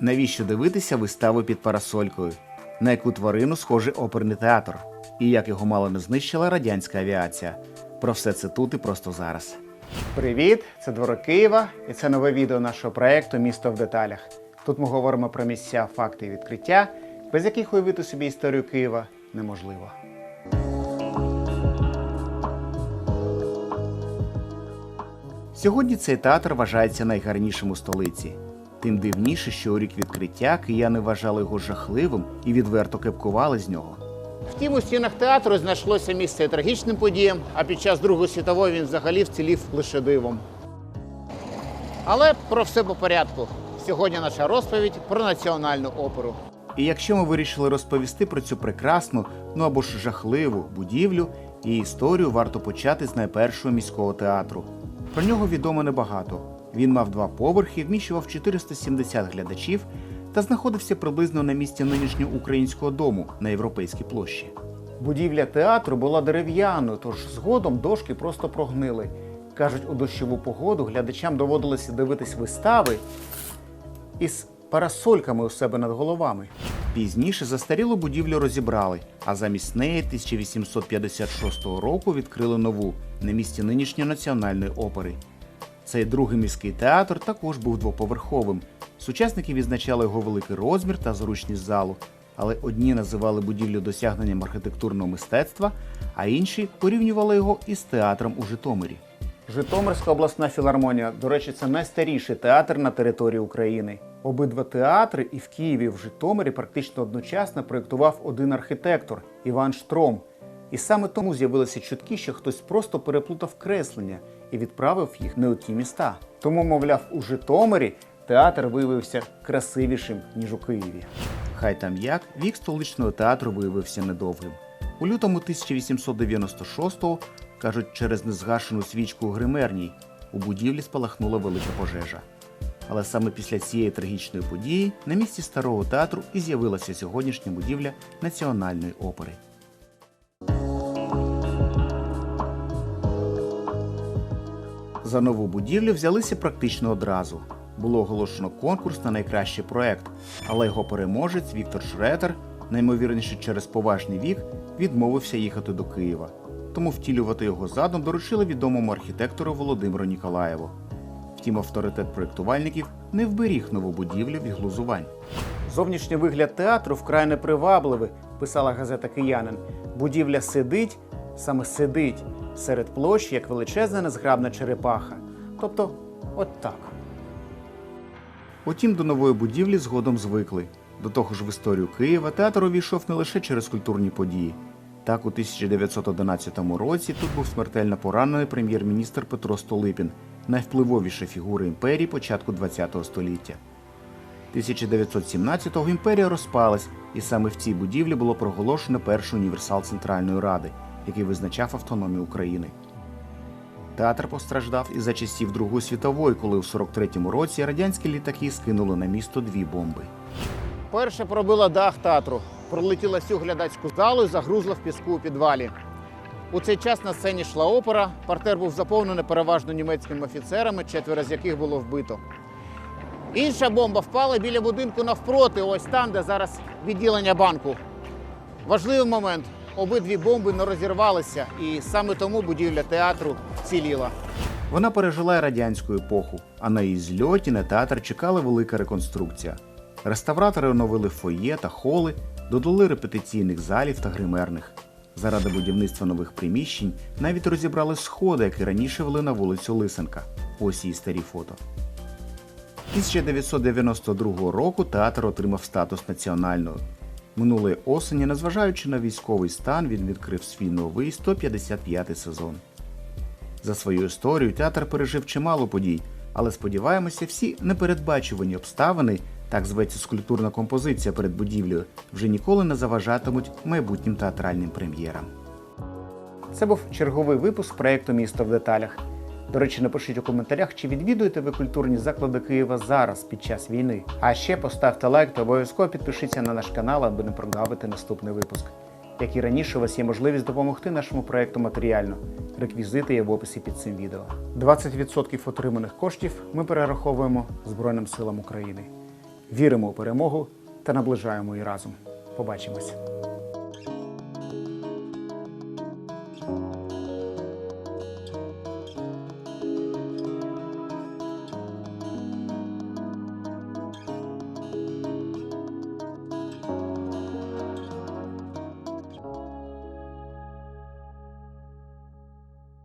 Навіщо дивитися виставу під парасолькою? На яку тварину схожий оперний театр? І як його мало не знищила радянська авіація? Про все це тут і просто зараз. Привіт! Це Дворо Києва, і це нове відео нашого проєкту Місто в деталях. Тут ми говоримо про місця, факти і відкриття, без яких уявити собі історію Києва неможливо. Сьогодні цей театр вважається найгарнішим у столиці. Тим дивніше, що у рік відкриття кияни вважали його жахливим і відверто кепкували з нього. Втім, у стінах театру знайшлося місце і трагічним подіям, а під час Другої світової він взагалі вцілів лише дивом. Але про все по порядку. Сьогодні наша розповідь про національну оперу. І якщо ми вирішили розповісти про цю прекрасну, ну або ж жахливу будівлю, її історію варто почати з найпершого міського театру. Про нього відомо небагато. Він мав два поверхи, вміщував 470 глядачів та знаходився приблизно на місці нинішнього українського дому на європейській площі. Будівля театру була дерев'яною, тож згодом дошки просто прогнили. Кажуть, у дощову погоду глядачам доводилося дивитись вистави із парасольками у себе над головами. Пізніше застарілу будівлю розібрали, а замість неї 1856 року відкрили нову на місці нинішньої національної опери. Цей другий міський театр також був двоповерховим. Сучасники відзначали його великий розмір та зручність залу, але одні називали будівлю досягненням архітектурного мистецтва, а інші порівнювали його із театром у Житомирі. Житомирська обласна філармонія, до речі, це найстаріший театр на території України. Обидва театри і в Києві, і в Житомирі практично одночасно проєктував один архітектор Іван Штром. І саме тому з'явилися чутки, що хтось просто переплутав креслення і відправив їх не у ті міста. Тому, мовляв, у Житомирі театр виявився красивішим, ніж у Києві. Хай там як, вік столичного театру виявився недовгим. У лютому 1896-го, кажуть, через незгашену свічку у гримерній у будівлі спалахнула велика пожежа. Але саме після цієї трагічної події на місці старого театру і з'явилася сьогоднішня будівля національної опери. За нову будівлю взялися практично одразу. Було оголошено конкурс на найкращий проект, але його переможець Віктор Шретер, наймовірніше через поважний вік, відмовився їхати до Києва. Тому втілювати його задум доручили відомому архітектору Володимиру Ніколаєву. Втім, авторитет проєктувальників не вберіг нову будівлю від глузувань. Зовнішній вигляд театру вкрай непривабливий, писала газета Киянин. Будівля сидить, саме сидить серед площ, як величезна незграбна черепаха. Тобто, от так. Утім, до нової будівлі згодом звикли. До того ж, в історію Києва театр увійшов не лише через культурні події. Так, у 1911 році тут був смертельно поранений прем'єр-міністр Петро Столипін, найвпливовіша фігура імперії початку ХХ століття. 1917-го імперія розпалась, і саме в цій будівлі було проголошено перший універсал Центральної Ради, який визначав автономію України. Театр постраждав і за часів Другої світової, коли у 43-му році радянські літаки скинули на місто дві бомби. Перше пробила дах театру, пролетіла всю глядацьку залу і загрузла в піску у підвалі. У цей час на сцені йшла опера. Партер був заповнений переважно німецькими офіцерами, четверо з яких було вбито. Інша бомба впала біля будинку навпроти, ось там, де зараз відділення банку. Важливий момент: обидві бомби не розірвалися, і саме тому будівля театру ціліла. Вона пережила радянську епоху, а на її зльоті на театр чекала велика реконструкція. Реставратори оновили фоє та холи, додали репетиційних залів та гримерних. Заради будівництва нових приміщень навіть розібрали сходи, які раніше вели на вулицю Лисенка. Ось її старі фото. 1992 року театр отримав статус національного. Минулої осені, незважаючи на військовий стан, він відкрив свій новий 155-й сезон. За свою історію театр пережив чимало подій, але сподіваємося, всі непередбачувані обставини, так зветься скульптурна композиція перед будівлею, вже ніколи не заважатимуть майбутнім театральним прем'єрам. Це був черговий випуск проєкту Місто в деталях. До речі, напишіть у коментарях, чи відвідуєте ви культурні заклади Києва зараз під час війни. А ще поставте лайк та обов'язково підпишіться на наш канал, аби не прогавити наступний випуск. Як і раніше, у вас є можливість допомогти нашому проєкту матеріально. Реквізити є в описі під цим відео. 20% отриманих коштів ми перераховуємо Збройним силам України. Віримо у перемогу та наближаємо її разом. Побачимось.